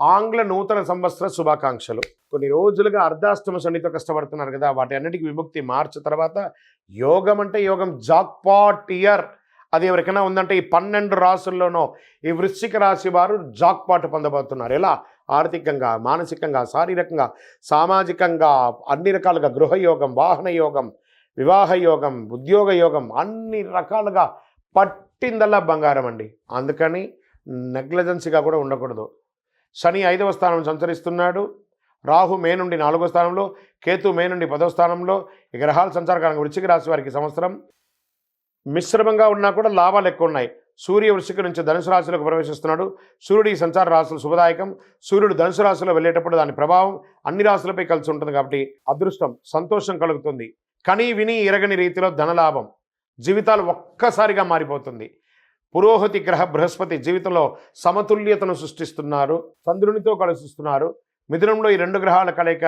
ఆంగ్ల నూతన సంవత్సర శుభాకాంక్షలు. కొన్ని రోజులుగా అర్ధాష్టమ శనితో కష్టపడుతున్నారు కదా వాటి అన్నిటికీ విముక్తి మార్చి తర్వాత యోగం అంటే యోగం. Jackpot year. అది ఎవరికైనా ఉందంటే ఈ పన్నెండు రాసుల్లోనో ఈ వృశ్చిక రాశి వారు జాక్పాట్ పొందబోతున్నారు. ఎలా? ఆర్థికంగా మానసికంగా శారీరకంగా సామాజికంగా అన్ని రకాలుగా గృహయోగం వాహన యోగం వివాహ యోగం ఉద్యోగ యోగం అన్ని రకాలుగా పట్టిందల్లా బంగారం అండి. అందుకని నెగ్లజెన్సీగా కూడా ఉండకూడదు. శని ఐదవ స్థానం సంచరిస్తున్నాడు. రాహు మే నుండి నాలుగో స్థానంలో కేతు మే నుండి పదవ స్థానంలో ఈ గ్రహాల సంచారకాలంగా వృశ్చిక రాశి వారికి సంవత్సరం. మిశ్రమంగా ఉన్నా కూడా లాభాలు ఎక్కువ ఉన్నాయి. సూర్య వృశ్చిక నుంచి ధనుసు రాశిలోకి ప్రవేశిస్తున్నాడు. సూర్యుడి ఈ సంచార రాశులు శుభదాయకం. సూర్యుడు ధనుసు రాశిలో వెళ్ళేటప్పుడు దాని ప్రభావం అన్ని రాశులపై కలిసి ఉంటుంది కాబట్టి అదృష్టం సంతోషం కలుగుతుంది. కని విని ఎరగని రీతిలో ధనలాభం. జీవితాలు ఒక్కసారిగా మారిపోతుంది. పురోహతి గ్రహ బృహస్పతి జీవితంలో సమతుల్యతను సృష్టిస్తున్నారు చంద్రునితో కలుస్తున్నారు. మిథునంలో ఈ రెండు గ్రహాల కలయిక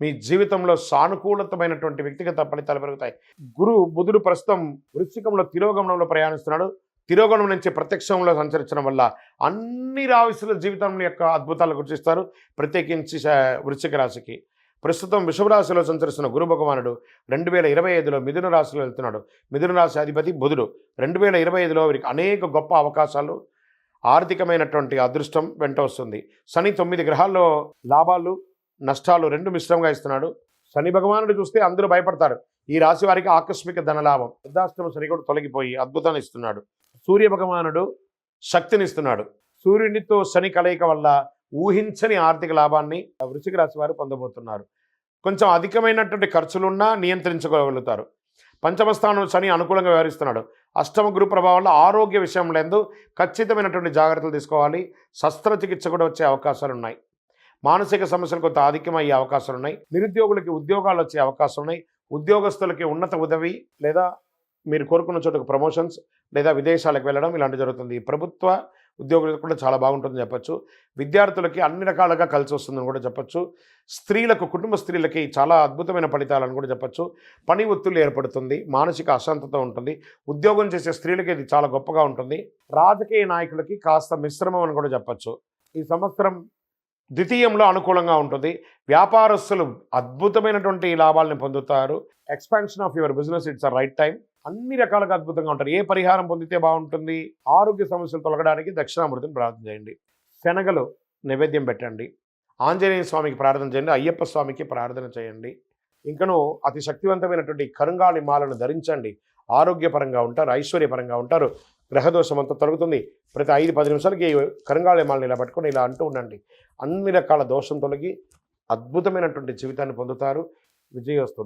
మీ జీవితంలో సానుకూలతమైనటువంటి వ్యక్తిగత ఫలితాలు పెరుగుతాయి. గురు బుధుడు ప్రస్తుతం వృశ్చికంలో తిరోగమనంలో ప్రయాణిస్తున్నాడు. తిరోగమనం నుంచి ప్రత్యక్షంలో సంచరించడం వల్ల అన్ని రాశుల జీవితం యొక్క అద్భుతాలు గుర్తిస్తారు. ప్రత్యేకించి వృశ్చిక రాశికి. ప్రస్తుతం వృషభరాశిలో సంచరిస్తున్న గురు భగవానుడు రెండు వేల ఇరవై ఐదులో మిథున రాశిలో వెళ్తున్నాడు. మిథున రాశి అధిపతి బుధుడు. రెండు వేల ఇరవై ఐదులో వీరికి అనేక గొప్ప అవకాశాలు ఆర్థికమైనటువంటి అదృష్టం వెంట వస్తుంది. శని తొమ్మిది గ్రహాల్లో లాభాలు నష్టాలు రెండు మిశ్రమంగా ఇస్తున్నాడు. శని భగవానుడు చూస్తే అందరూ భయపడతారు. ఈ రాశి వారికి ఆకస్మిక ధనలాభం వృద్ధాశ్రమ శని కూడా తొలగిపోయి అద్భుతాన్ని ఇస్తున్నాడు. సూర్య భగవానుడు శక్తినిస్తున్నాడు సూర్యునితో శని కలయిక వల్ల ఊహించని ఆర్థిక లాభాన్ని వృశ్చిక రాశి వారు పొందబోతున్నారు. కొంచెం అధికమైనటువంటి ఖర్చులున్నా నియంత్రించుకోగలుగుతారు పంచమస్థానం శని అనుకూలంగా వ్యవహరిస్తున్నాడు. అష్టమ గురు ప్రభావంలో ఆరోగ్య విషయంలో ఎందు ఖచ్చితమైనటువంటి జాగ్రత్తలు తీసుకోవాలి. శస్త్రచికిత్స కూడా వచ్చే అవకాశాలు ఉన్నాయి మానసిక సమస్యలు కొంత ఆధిక్యమయ్యే అవకాశాలు ఉన్నాయి నిరుద్యోగులకి ఉద్యోగాలు వచ్చే అవకాశం ఉన్నాయి ఉద్యోగస్తులకి ఉన్నత ఉదవి లేదా మీరు కోరుకున్న చోటుకు ప్రమోషన్స్ లేదా విదేశాలకు వెళ్ళడం ఇలాంటి జరుగుతుంది. ప్రభుత్వ ఉద్యోగులకు కూడా చాలా బాగుంటుందని చెప్పొచ్చు. విద్యార్థులకి అన్ని రకాలుగా కలిసి వస్తుందని కూడా చెప్పొచ్చు. స్త్రీలకు కుటుంబ స్త్రీలకి చాలా అద్భుతమైన ఫలితాలను కూడా చెప్పొచ్చు. పని ఒత్తిళ్ళు ఏర్పడుతుంది మానసిక అశాంతత ఉంటుంది ఉద్యోగం చేసే స్త్రీలకి ఇది చాలా గొప్పగా ఉంటుంది. రాజకీయ నాయకులకి కాస్త మిశ్రమం అని కూడా చెప్పొచ్చు. ఈ సంవత్సరం ద్వితీయంలో అనుకూలంగా ఉంటుంది. వ్యాపారస్తులు అద్భుతమైనటువంటి లాభాలను పొందుతారు. Expansion of your business it's a right time అన్ని రకాలుగా అద్భుతంగా ఉంటారు. ఏ పరిహారం పొందితే బాగుంటుంది? ఆరోగ్య సమస్యలు తొలగడానికి దక్షిణామృతిని ప్రార్థన చేయండి. శనగలు నైవేద్యం పెట్టండి. ఆంజనేయ స్వామికి ప్రార్థన చేయండి. అయ్యప్ప స్వామికి ప్రార్థన చేయండి. ఇంకను అతి శక్తివంతమైనటువంటి కరుంగాళి మాలను ధరించండి. ఆరోగ్యపరంగా ఉంటారు ఐశ్వర్యపరంగా ఉంటారు. గ్రహదోషం అంతా తొలగుతుంది. ప్రతి ఐదు పది నిమిషాలకి కరంగాళిమాలను ఇలా పట్టుకొని ఇలా అంటూ ఉండండి. అన్ని రకాల దోషం తొలగి అద్భుతమైనటువంటి జీవితాన్ని పొందుతారు. విజయోస్తు